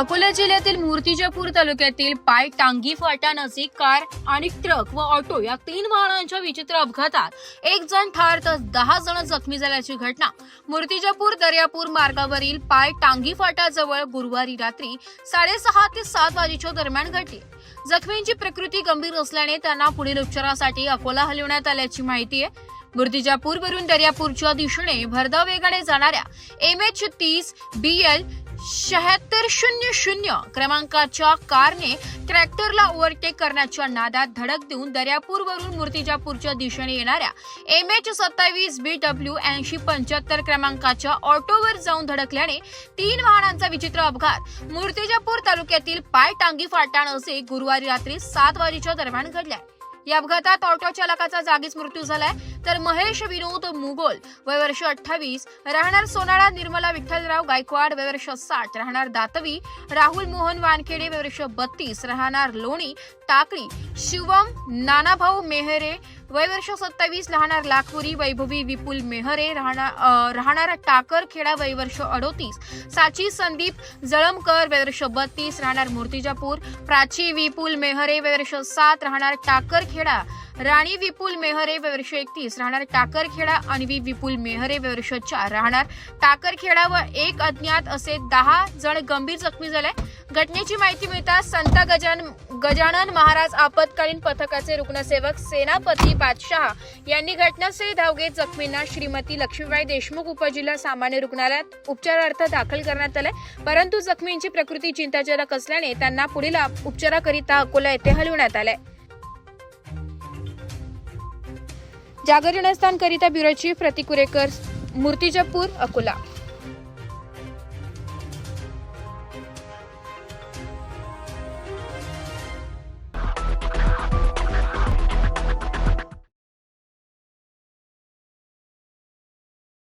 अकोला जिल्ह्यातील मूर्तिजापूर तालुक्यातील पाय टांगी फाटा नजीक कार आणि ट्रक व ऑटो या तीन वाहनांच्या विचित्र अपघातात एक जण ठार तर दहा जण जखमी झाल्याची घटना. मूर्तिजापूर दर्यापूर मार्गावरील पाय टांगी फाटाजवळ गुरुवारी रात्री साडेसहा ते सात वाजेच्या दरम्यान घडली. जखमींची प्रकृती गंभीर असल्याने त्यांना पुढील उपचारासाठी अकोला हलवण्यात आल्याची माहिती आहे. मूर्तिजापूरवरून दर्यापूरच्या दिशेने भरधाव वेगाने जाणाऱ्या एम एच तीस बी एल शहात्तर शून्य शून्य क्रमांकाच्या कारने ट्रॅक्टरला ओव्हरटेक करण्याच्या नादात धडक देऊन दर्यापूरवरून मूर्तिजापूरच्या दिशेने येणाऱ्या एम एच सत्तावीस बी डब्ल्यू ऐंशी पंच्याहत्तर क्रमांकाच्या ऑटोवर जाऊन धडकल्याने तीन वाहनांचा विचित्र अपघात. मूर्तिजापूर तालुक्यातील पाय टांगी फाटा नसे गुरुवारी रात्री सात वाजेच्या दरम्यान घडल्या. या अपघातात ऑटो चालकाचा जागीच मृत्यू झालाय. तर महेश विनोद मुगोल वय वर्ष अठ्ठावीस राहणार सोनाळा निर्मला विठ्ठलराव गायकवाड वय वर्ष साठ राहणार दातवी राहुल मोहन वानखेडे वय वर्ष बत्तीस राहणार लोणी टाकळी शिवम नानाभाऊ मेहरे वय वर्ष सत्तावीस राहणार लाखपुरी वैभवी विपुल मेहरे राहणार राहणार टाकर खेडा वय वर्ष अडोतीस. साची संदीप जळमकर वय वर्ष बत्तीस राहणार मूर्तिजापूर. प्राची विपुल मेहरे वय वर्ष सात राहणार टाकरखेडा राणी विपुल मेहरे वय वर्ष एकतीस राहणार टाकरखेडा अन्वी विपुल मेहरे वय वर्ष चार राहणार टाकरखेडा व एक अज्ञात असे दहा जण गंभीर जखमी झाले. घटनेची माहिती मिळताच संत गजान गजानन महाराज आपत्कालीन पथकाचे रुग्णसेवक सेनापती बादशाह यांनी घटनास्थळी धाव घेत जखमींना श्रीमती लक्ष्मीबाई देशमुख उपजिल्हा सामान्य रुग्णालयात उपचारार्थ दाखल करण्यात आले. परंतु जखमींची प्रकृती चिंताजनक असल्याने त्यांना पुढील उपचाराकरिता अकोला येथे हलवण्यात आले. Jagar bureau chief Pratikurekar Murtijapur Akola.